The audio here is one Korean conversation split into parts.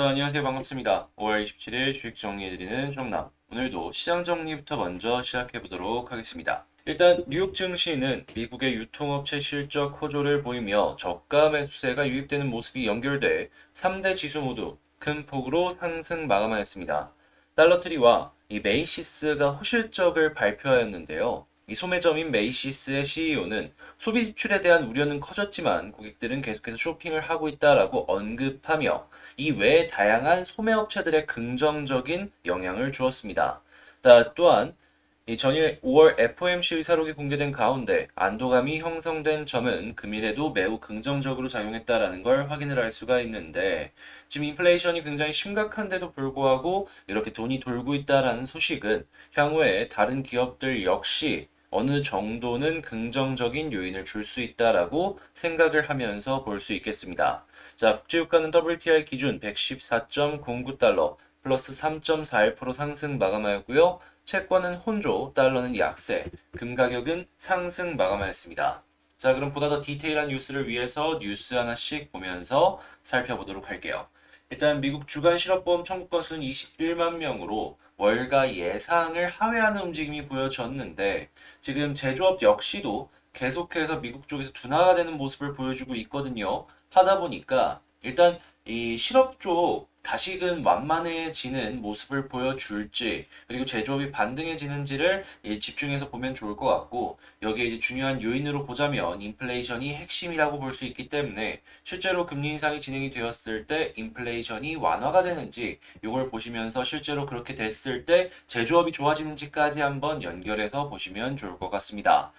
자, 안녕하세요. 반갑습니다. 5월 27일 주식 정리해드리는 정남. 오늘도 시장 정리부터 먼저 시작해보도록 하겠습니다. 일단 뉴욕 증시는 미국의 유통업체 실적 호조를 보이며 저가 매수세가 유입되는 모습이 연결돼 3대 지수 모두 큰 폭으로 상승 마감하였습니다. 달러트리와 이 메이시스가 호실적을 발표하였는데요. 이 소매점인 메이시스의 CEO는 소비 지출에 대한 우려는 커졌지만 고객들은 계속해서 쇼핑을 하고 있다라고 언급하며 이 외에 다양한 소매업체들의 긍정적인 영향을 주었습니다. 다- 또한 이 전일 5월 FOMC 의사록이 공개된 가운데 안도감이 형성된 점은 금일에도 매우 긍정적으로 작용했다라는 걸 확인을 할 수가 있는데 지금 인플레이션이 굉장히 심각한데도 불구하고 이렇게 돈이 돌고 있다라는 소식은 향후에 다른 기업들 역시 어느 정도는 긍정적인 요인을 줄 수 있다라고 생각을 하면서 볼 수 있겠습니다. 자, 국제유가는 WTI 기준 114.09달러 플러스 3.41% 상승 마감하였고요. 채권은 혼조, 달러는 약세, 금 가격은 상승 마감하였습니다. 자, 그럼 보다 더 디테일한 뉴스를 위해서 뉴스 하나씩 보면서 살펴보도록 할게요. 일단 미국 주간 실업보험 청구 건수는 21만 명으로 월가 예상을 하회하는 움직임이 보여졌는데 지금 제조업 역시도 계속해서 미국 쪽에서 둔화가 되는 모습을 보여주고 있거든요. 하다 보니까 일단 이 실업 쪽 다시금 완만해지는 모습을 보여줄지 그리고 제조업이 반등해지는지를 이 집중해서 보면 좋을 것 같고 여기에 이제 중요한 요인으로 보자면 인플레이션이 핵심이라고 볼 수 있기 때문에 실제로 금리 인상이 진행이 되었을 때 인플레이션이 완화가 되는지 이걸 보시면서 실제로 그렇게 됐을 때 제조업이 좋아지는지까지 한번 연결해서 보시면 좋을 것 같습니다.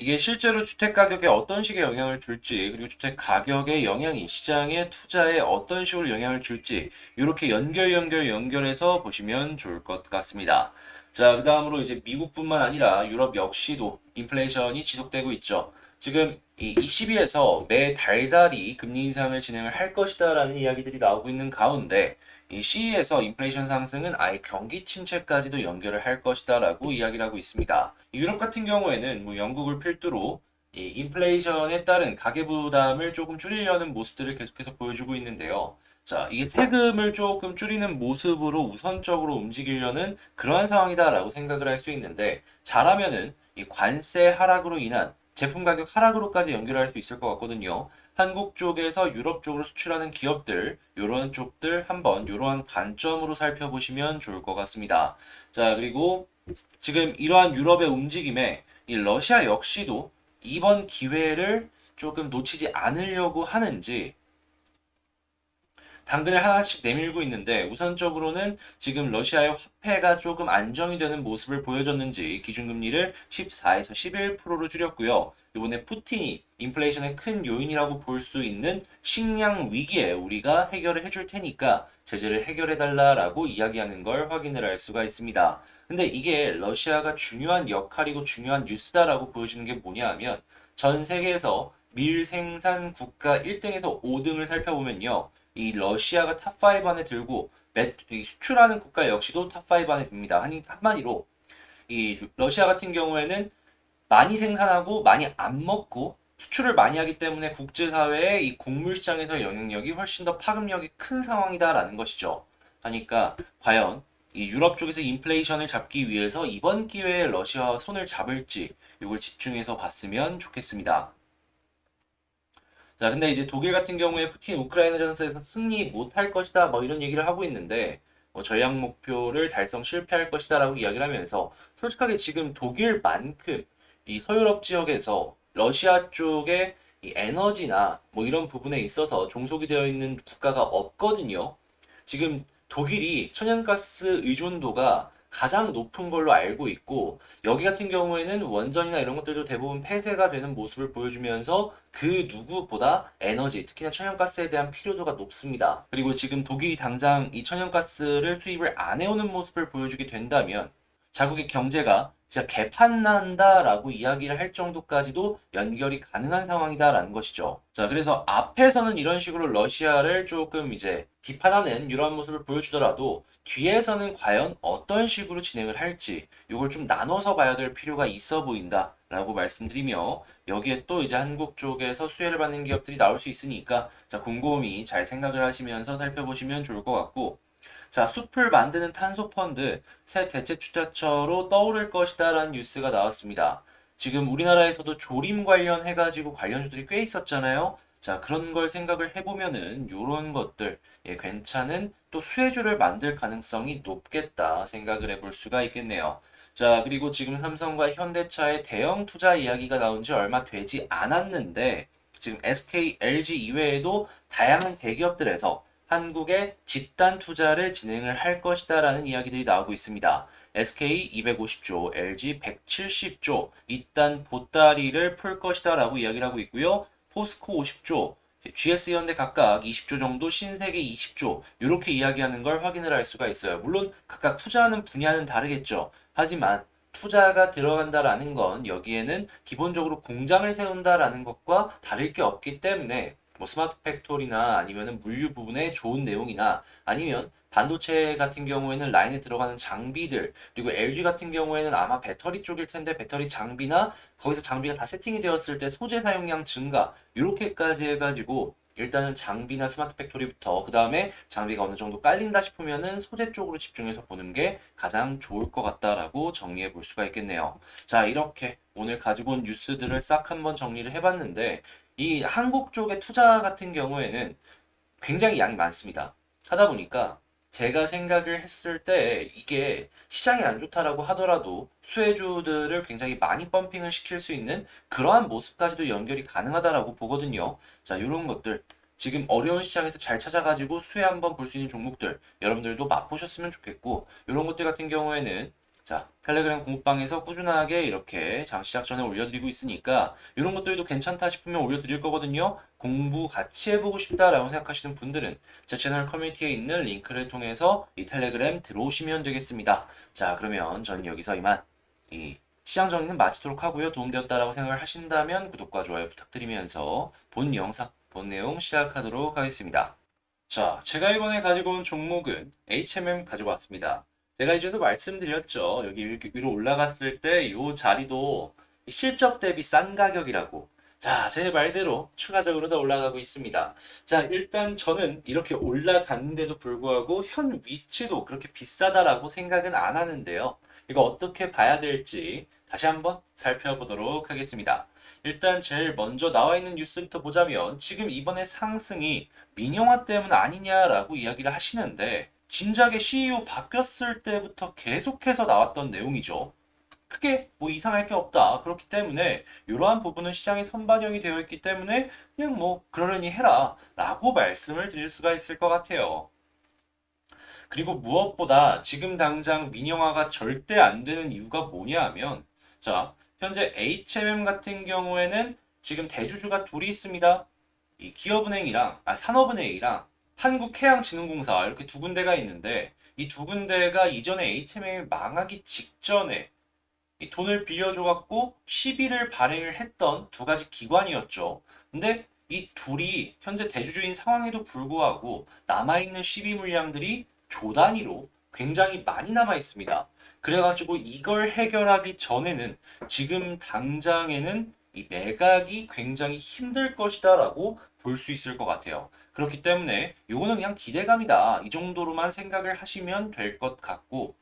이게 실제로 주택 가격에 어떤 식의 영향을 줄지, 그리고 주택 가격의 영향이 시장의 투자에 어떤 식으로 영향을 줄지, 이렇게 연결, 연결, 연결해서 보시면 좋을 것 같습니다. 자, 그 다음으로 이제 미국뿐만 아니라 유럽 역시도 인플레이션이 지속되고 있죠. 지금 이 ECB에서 매 달달이 금리 인상을 진행을 할 것이다라는 이야기들이 나오고 있는 가운데 이 CE에서 인플레이션 상승은 아예 경기 침체까지도 연결을 할 것이다라고 이야기를 하고 있습니다. 유럽 같은 경우에는 뭐 영국을 필두로 이 인플레이션에 따른 가계 부담을 조금 줄이려는 모습들을 계속해서 보여주고 있는데요. 자, 이게 세금을 조금 줄이는 모습으로 우선적으로 움직이려는 그러한 상황이다라고 생각을 할 수 있는데 잘하면은 이 관세 하락으로 인한 제품 가격 하락으로까지 연결할 수 있을 것 같거든요. 한국 쪽에서 유럽 쪽으로 수출하는 기업들, 이런 쪽들 한번 이러한 관점으로 살펴보시면 좋을 것 같습니다. 자, 그리고 지금 이러한 유럽의 움직임에 이 러시아 역시도 이번 기회를 조금 놓치지 않으려고 하는지 당근을 하나씩 내밀고 있는데 우선적으로는 지금 러시아의 화폐가 조금 안정이 되는 모습을 보여줬는지 기준금리를 14에서 11%로 줄였고요. 이번에 푸틴이 인플레이션의 큰 요인이라고 볼 수 있는 식량 위기에 우리가 해결을 해줄 테니까 제재를 해결해 달라라고 이야기하는 걸 확인을 할 수가 있습니다. 근데 이게 러시아가 중요한 역할이고 중요한 뉴스다라고 보여주는 게 뭐냐 하면 전 세계에서 밀 생산 국가 1등에서 5등을 살펴보면요. 이 러시아가 탑5 안에 들고 수출하는 국가 역시도 탑5 안에 듭니다. 한, 한마디로 이 러시아 같은 경우에는 많이 생산하고 많이 안 먹고 수출을 많이 하기 때문에 국제사회의 이 곡물 시장에서 영향력이 훨씬 더 파급력이 큰 상황이다라는 것이죠. 하니까 과연 이 유럽 쪽에서 인플레이션을 잡기 위해서 이번 기회에 러시아와 손을 잡을지 이걸 집중해서 봤으면 좋겠습니다. 자, 근데 이제 독일 같은 경우에 푸틴 우크라이나 전선에서 승리 못할 것이다, 뭐 이런 얘기를 하고 있는데, 뭐 전략 목표를 달성 실패할 것이다라고 이야기를 하면서, 솔직하게 지금 독일만큼 이 서유럽 지역에서 러시아 쪽에 이 에너지나 뭐 이런 부분에 있어서 종속이 되어 있는 국가가 없거든요. 지금 독일이 천연가스 의존도가 가장 높은 걸로 알고 있고 여기 같은 경우에는 원전이나 이런 것들도 대부분 폐쇄가 되는 모습을 보여주면서 그 누구보다 에너지, 특히나 천연가스에 대한 필요도가 높습니다. 그리고 지금 독일이 당장 이 천연가스를 수입을 안 해오는 모습을 보여주게 된다면 자국의 경제가 진짜 개판난다라고 이야기를 할 정도까지도 연결이 가능한 상황이다라는 것이죠. 자, 그래서 앞에서는 이런 식으로 러시아를 조금 이제 비판하는 이러한 모습을 보여주더라도 뒤에서는 과연 어떤 식으로 진행을 할지 이걸 좀 나눠서 봐야 될 필요가 있어 보인다. 라고 말씀드리며 여기에 또 이제 한국 쪽에서 수혜를 받는 기업들이 나올 수 있으니까 자 곰곰이 잘 생각을 하시면서 살펴보시면 좋을 것 같고 자 숲을 만드는 탄소 펀드 새 대체 투자처로 떠오를 것이다라는 뉴스가 나왔습니다. 지금 우리나라에서도 조림 관련 해가지고 관련주들이 꽤 있었잖아요. 자 그런 걸 생각을 해보면은 요런 것들 예, 괜찮은 또 수혜주를 만들 가능성이 높겠다 생각을 해볼 수가 있겠네요. 자, 그리고 지금 삼성과 현대차의 대형 투자 이야기가 나온 지 얼마 되지 않았는데, 지금 SK, LG 이외에도 다양한 대기업들에서 한국에 집단 투자를 진행을 할 것이다라는 이야기들이 나오고 있습니다. SK 250조, LG 170조, 이딴 보따리를 풀 것이다라고 이야기를 하고 있고요. 포스코 50조, GS 현대 각각 20조 정도, 신세계 20조 이렇게 이야기하는 걸 확인을 할 수가 있어요. 물론 각각 투자하는 분야는 다르겠죠. 하지만 투자가 들어간다라는 건 여기에는 기본적으로 공장을 세운다라는 것과 다를 게 없기 때문에 뭐 스마트 팩토리나 아니면은 물류 부분에 좋은 내용이나 아니면 반도체 같은 경우에는 라인에 들어가는 장비들 그리고 LG 같은 경우에는 아마 배터리 쪽일 텐데 배터리 장비나 거기서 장비가 다 세팅이 되었을 때 소재 사용량 증가 이렇게까지 해가지고 일단은 장비나 스마트 팩토리부터 그 다음에 장비가 어느 정도 깔린다 싶으면은 소재 쪽으로 집중해서 보는 게 가장 좋을 것 같다라고 정리해 볼 수가 있겠네요. 자 이렇게 오늘 가지고 온 뉴스들을 싹 한번 정리를 해봤는데 이 한국 쪽의 투자 같은 경우에는 굉장히 양이 많습니다. 하다 보니까 제가 생각을 했을 때 이게 시장이 안 좋다라고 하더라도 수혜주들을 굉장히 많이 펌핑을 시킬 수 있는 그러한 모습까지도 연결이 가능하다라고 보거든요. 자, 이런 것들 지금 어려운 시장에서 잘 찾아가지고 수혜 한번 볼 수 있는 종목들 여러분들도 맛보셨으면 좋겠고 이런 것들 같은 경우에는 자, 텔레그램 공부방에서 꾸준하게 이렇게 장 시작 전에 올려드리고 있으니까 이런 것들도 괜찮다 싶으면 올려드릴 거거든요. 공부 같이 해보고 싶다라고 생각하시는 분들은 제 채널 커뮤니티에 있는 링크를 통해서 이 텔레그램 들어오시면 되겠습니다. 자, 그러면 전 여기서 이만 이 시장 정리는 마치도록 하고요. 도움되었다라고 생각을 하신다면 구독과 좋아요 부탁드리면서 본 영상, 본 내용 시작하도록 하겠습니다. 자, 제가 이번에 가지고 온 종목은 HMM 가지고 왔습니다. 제가 이제도 말씀드렸죠. 여기 이렇게 위로 올라갔을 때 이 자리도 실적 대비 싼 가격이라고. 자, 제 말대로 추가적으로 더 올라가고 있습니다. 자, 일단 저는 이렇게 올라갔는데도 불구하고 현 위치도 그렇게 비싸다라고 생각은 안 하는데요. 이거 어떻게 봐야 될지 다시 한번 살펴보도록 하겠습니다. 일단 제일 먼저 나와 있는 뉴스부터 보자면 지금 이번에 상승이 민영화 때문 아니냐라고 이야기를 하시는데 진작에 CEO 바뀌었을 때부터 계속해서 나왔던 내용이죠. 크게 뭐 이상할 게 없다. 그렇기 때문에 이러한 부분은 시장에 선반영이 되어 있기 때문에 그냥 뭐 그러려니 해라 라고 말씀을 드릴 수가 있을 것 같아요. 그리고 무엇보다 지금 당장 민영화가 절대 안 되는 이유가 뭐냐 하면 자 현재 HMM 같은 경우에는 지금 대주주가 둘이 있습니다. 이 기업은행이랑 아 산업은행이랑 한국해양진흥공사 이렇게 두 군데가 있는데 이 두 군데가 이전에 HMM이 망하기 직전에 이 돈을 빌려줘 갖고 시비를 발행을 했던 두 가지 기관이었죠. 근데 이 둘이 현재 대주주인 상황에도 불구하고 남아있는 시비 물량들이 조 단위로 굉장히 많이 남아 있습니다. 그래가지고 이걸 해결하기 전에는 지금 당장에는 이 매각이 굉장히 힘들 것이다라고 볼 수 있을 것 같아요. 그렇기 때문에 요거는 그냥 기대감이다. 이 정도로만 생각을 하시면 될 것 같고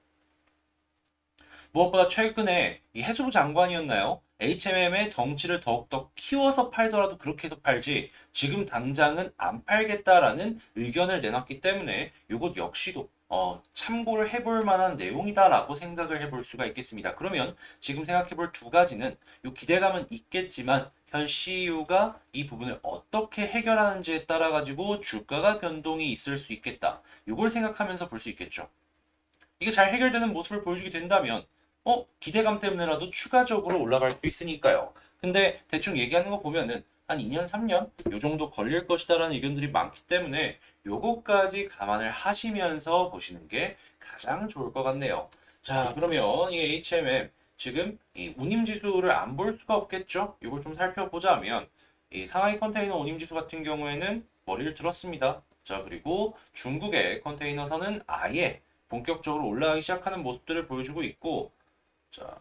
무엇보다 최근에 이 해수부 장관이었나요? HMM의 덩치를 더욱더 키워서 팔더라도 그렇게 해서 팔지 지금 당장은 안 팔겠다라는 의견을 내놨기 때문에 이것 역시도 어, 참고를 해볼 만한 내용이다라고 생각을 해볼 수가 있겠습니다. 그러면 지금 생각해볼 두 가지는 이 기대감은 있겠지만 현 CEO가 이 부분을 어떻게 해결하는지에 따라 가지고 주가가 변동이 있을 수 있겠다. 이걸 생각하면서 볼 수 있겠죠. 이게 잘 해결되는 모습을 보여주게 된다면 어 기대감 때문에라도 추가적으로 올라갈 수 있으니까요. 근데 대충 얘기하는 거 보면은 한 2년, 3년 요 정도 걸릴 것이다라는 의견들이 많기 때문에 요거까지 감안을 하시면서 보시는 게 가장 좋을 것 같네요. 자, 그러면 이 HMM 지금 이 운임 지수를 안 볼 수가 없겠죠? 이걸 좀 살펴보자면 이 상하이 컨테이너 운임 지수 같은 경우에는 머리를 들었습니다. 자, 그리고 중국의 컨테이너선은 아예 본격적으로 올라가기 시작하는 모습들을 보여주고 있고 자,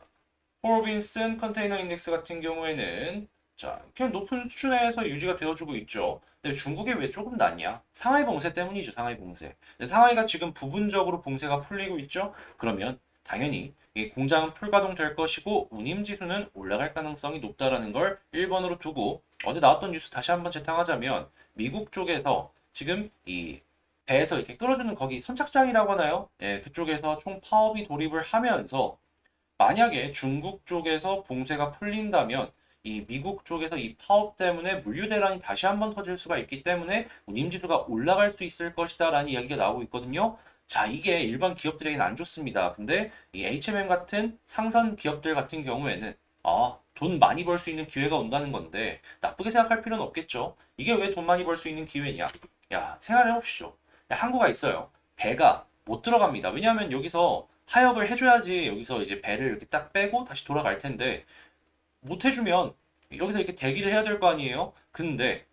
호빈슨 컨테이너 인덱스 같은 경우에는 자, 그냥 높은 수준에서 유지가 되어주고 있죠. 근데 중국이 왜 조금 낮냐? 상하이 봉쇄 때문이죠, 상하이 봉쇄. 상하이가 지금 부분적으로 봉쇄가 풀리고 있죠? 그러면 당연히 이 공장은 풀가동 될 것이고 운임 지수는 올라갈 가능성이 높다라는 걸 1번으로 두고 어제 나왔던 뉴스 다시 한번 재탕하자면 미국 쪽에서 지금 이 배에서 이렇게 끌어주는 거기 선착장이라고 하나요? 예, 그쪽에서 총 파업이 돌입을 하면서 만약에 중국 쪽에서 봉쇄가 풀린다면 이 미국 쪽에서 이 파업 때문에 물류 대란이 다시 한번 터질 수가 있기 때문에 운임 지수가 올라갈 수 있을 것이다라는 이야기가 나오고 있거든요. 자, 이게 일반 기업들에게는 안 좋습니다. 근데 이 H&M 같은 상선 기업들 같은 경우에는 아, 돈 많이 벌 수 있는 기회가 온다는 건데 나쁘게 생각할 필요는 없겠죠. 이게 왜 돈 많이 벌 수 있는 기회냐? 야, 보십시오. 야, 항구가 있어요. 배가 못 들어갑니다. 왜냐하면 여기서 하역을 해줘야지 여기서 이제 배를 이렇게 딱 빼고 다시 돌아갈 텐데 못 해주면 여기서 이렇게 대기를 해야 될 거 아니에요? 근데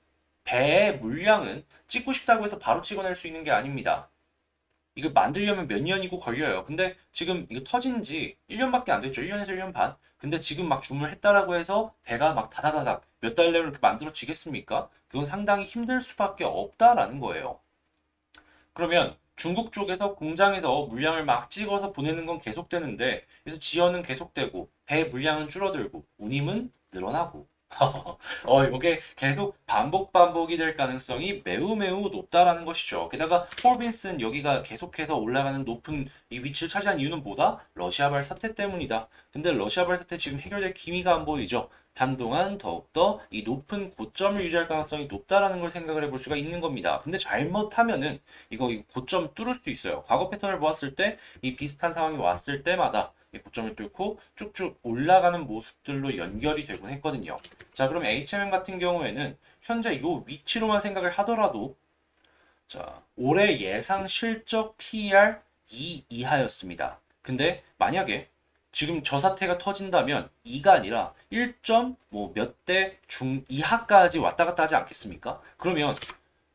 배의 물량은 찍고 싶다고 해서 바로 찍어낼 수 있는 게 아닙니다. 이거 만들려면 몇 년이고 걸려요. 근데 지금 이거 터진 지 1년밖에 안 됐죠. 1년에서 1년 반. 근데 지금 막 주문을 했다라고 해서 배가 막 다다다닥 몇 달 내로 이렇게 만들어지겠습니까? 그건 상당히 힘들 수밖에 없다라는 거예요. 그러면 중국 쪽에서 공장에서 물량을 막 찍어서 보내는 건 계속되는데 그래서 지연은 계속되고 배 물량은 줄어들고 운임은 늘어나고 어, 이게 계속 반복 반복이 될 가능성이 매우 매우 높다라는 것이죠. 게다가 폴빈슨 여기가 계속해서 올라가는 높은 이 위치를 차지한 이유는 뭐다? 러시아발 사태 때문이다. 근데 러시아발 사태 지금 해결될 기미가 안 보이죠. 한동안 더욱더 이 높은 고점을 유지할 가능성이 높다라는 걸 생각을 해볼 수가 있는 겁니다. 근데 잘못하면은 이거 이 고점 뚫을 수도 있어요. 과거 패턴을 보았을 때 이 비슷한 상황이 왔을 때마다 이 고점을 뚫고 쭉쭉 올라가는 모습들로 연결이 되곤 했거든요. 자, 그럼 H&M 같은 경우에는 현재 이 위치로만 생각을 하더라도 자, 올해 예상 실적 PER 2 이하였습니다. 근데 만약에 지금 저 사태가 터진다면 2가 아니라 1점 뭐몇 대 중 이하까지 왔다 갔다 하지 않겠습니까? 그러면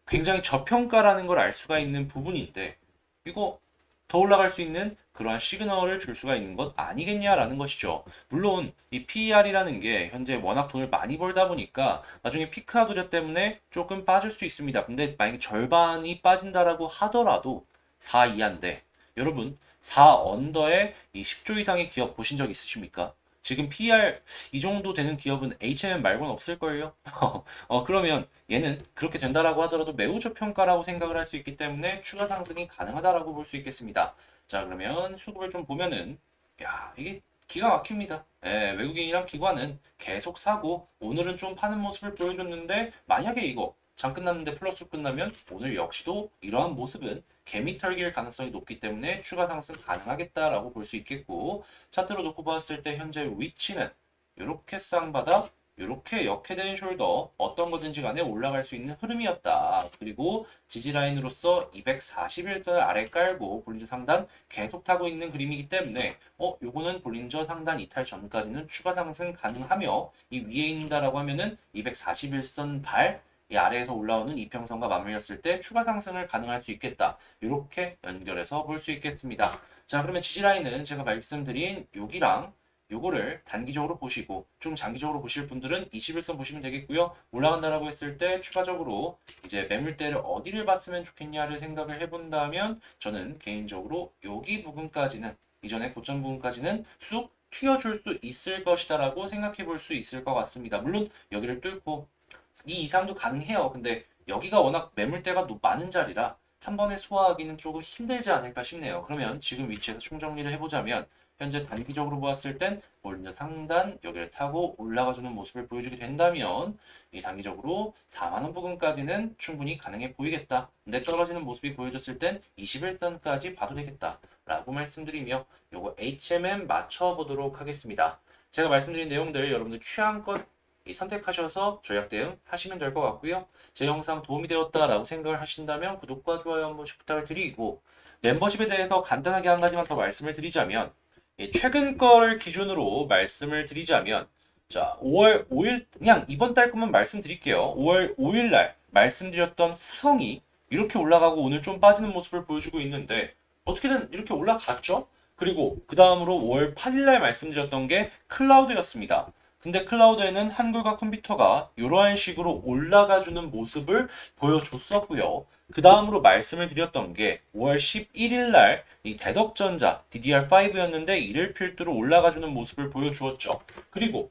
굉장히 저평가라는 걸 알 수가 있는 부분인데 이거 더 올라갈 수 있는 그러한 시그널을 줄 수가 있는 것 아니겠냐라는 것이죠. 물론 이 PER이라는 게 현재 워낙 돈을 많이 벌다 보니까 나중에 피크아웃 우려 때문에 조금 빠질 수 있습니다. 근데 만약에 절반이 빠진다라고 하더라도 4 이하인데 여러분 4 언더에 이 10조 이상의 기업 보신 적 있으십니까? 지금 PER 이 정도 되는 기업은 H&M 말고는 없을걸요? 어, 그러면 얘는 그렇게 된다라고 하더라도 매우 저평가라고 생각을 할 수 있기 때문에 추가 상승이 가능하다라고 볼 수 있겠습니다. 자, 그러면 수급을 좀 보면은, 야, 이게 기가 막힙니다. 예, 외국인이랑 기관은 계속 사고, 오늘은 좀 파는 모습을 보여줬는데, 만약에 이거 장 끝났는데 플러스 끝나면 오늘 역시도 이러한 모습은 개미 털길 가능성이 높기 때문에 추가 상승 가능하겠다라고 볼 수 있겠고, 차트로 놓고 봤을 때 현재 위치는 이렇게 쌍바닥, 이렇게 역해된 숄더 어떤 거든지 간에 올라갈 수 있는 흐름이었다. 그리고 지지 라인으로서 241선을 아래 깔고 볼린저 상단 계속 타고 있는 그림이기 때문에 어 요거는 볼린저 상단 이탈 전까지는 추가 상승 가능하며 이 위에 있다라고 하면은 241선 발 이 아래에서 올라오는 이평선과 맞물렸을 때 추가 상승을 가능할 수 있겠다. 이렇게 연결해서 볼 수 있겠습니다. 자 그러면 지지 라인은 제가 말씀드린 여기랑 요거를 단기적으로 보시고 좀 장기적으로 보실 분들은 21선 보시면 되겠고요. 올라간다라고 했을 때 추가적으로 이제 매물대를 어디를 봤으면 좋겠냐를 생각을 해본다면 저는 개인적으로 여기 부분까지는 이전에 고점 부분까지는 쑥 튀어줄 수 있을 것이다라고 생각해 볼 수 있을 것 같습니다. 물론 여기를 뚫고 이 이상도 가능해요. 근데 여기가 워낙 매물대가 높- 많은 자리라 한 번에 소화하기는 조금 힘들지 않을까 싶네요. 그러면 지금 위치에서 총정리를 해보자면 현재 단기적으로 보았을 땐 볼린저 상단 여기를 타고 올라가주는 모습을 보여주게 된다면 이 단기적으로 4만원 부근까지는 충분히 가능해 보이겠다. 근데 떨어지는 모습이 보여졌을 땐 21선까지 봐도 되겠다. 라고 말씀드리며 요거 HMM 맞춰보도록 하겠습니다. 제가 말씀드린 내용들 여러분들 취향껏 이 선택하셔서 전략 대응 하시면 될 것 같고요. 제 영상 도움이 되었다라고 생각을 하신다면 구독과 좋아요 한 번씩 부탁을 드리고 멤버십에 대해서 간단하게 한 가지만 더 말씀을 드리자면 예, 최근 거를 기준으로 말씀을 드리자면 자 5월 5일 그냥 이번 달 것만 말씀드릴게요. 5월 5일 날 말씀드렸던 후성이 이렇게 올라가고 오늘 좀 빠지는 모습을 보여주고 있는데 어떻게든 이렇게 올라갔죠? 그리고 그 다음으로 5월 8일 날 말씀드렸던 게 클라우드였습니다. 근데 클라우드에는 한글과 컴퓨터가 이러한 식으로 올라가주는 모습을 보여줬었고요. 그 다음으로 말씀을 드렸던 게 5월 11일 날 이 대덕전자 DDR5였는데 이를 필두로 올라가주는 모습을 보여주었죠. 그리고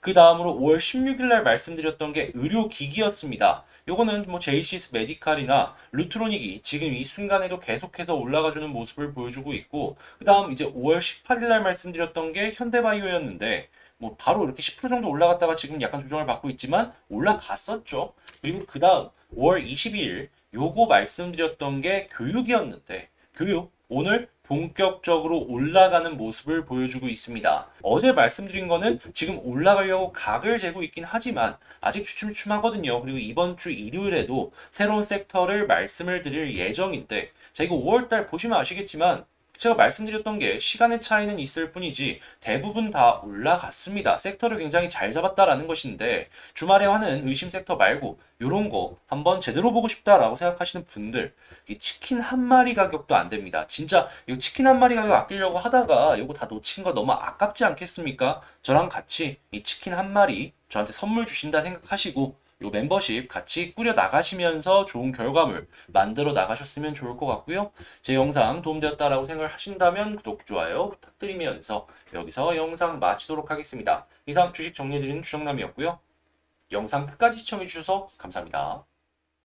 그 다음으로 5월 16일 날 말씀드렸던 게 의료기기였습니다. 요거는 뭐 JCS 메디칼이나 루트로닉이 지금 이 순간에도 계속해서 올라가주는 모습을 보여주고 있고 그 다음 이제 5월 18일 날 말씀드렸던 게 현대바이오였는데 뭐 바로 이렇게 10% 정도 올라갔다가 지금 약간 조정을 받고 있지만 올라갔었죠. 그리고 그 다음 5월 22일 요거 말씀드렸던 게 교육이었는데 교육 오늘 본격적으로 올라가는 모습을 보여주고 있습니다. 어제 말씀드린 거는 지금 올라가려고 각을 재고 있긴 하지만 아직 주춤주춤하거든요. 그리고 이번 주 일요일에도 새로운 섹터를 말씀을 드릴 예정인데 자 이거 5월달 보시면 아시겠지만 제가 말씀드렸던 게 시간의 차이는 있을 뿐이지 대부분 다 올라갔습니다. 섹터를 굉장히 잘 잡았다라는 것인데 주말에 하는 의심 섹터 말고 이런 거 한번 제대로 보고 싶다라고 생각하시는 분들 이 치킨 한 마리 가격도 안 됩니다. 진짜 이 치킨 한 마리 가격 아끼려고 하다가 이거 다 놓친 거 너무 아깝지 않겠습니까? 저랑 같이 이 치킨 한 마리 저한테 선물 주신다 생각하시고 요 멤버십 같이 꾸려 나가시면서 좋은 결과물 만들어 나가셨으면 좋을 것 같고요. 제 영상 도움되었다라고 생각을 하신다면 구독, 좋아요 부탁드리면서 여기서 영상 마치도록 하겠습니다. 이상 주식 정리해드리는 주정남이었고요. 영상 끝까지 시청해주셔서 감사합니다.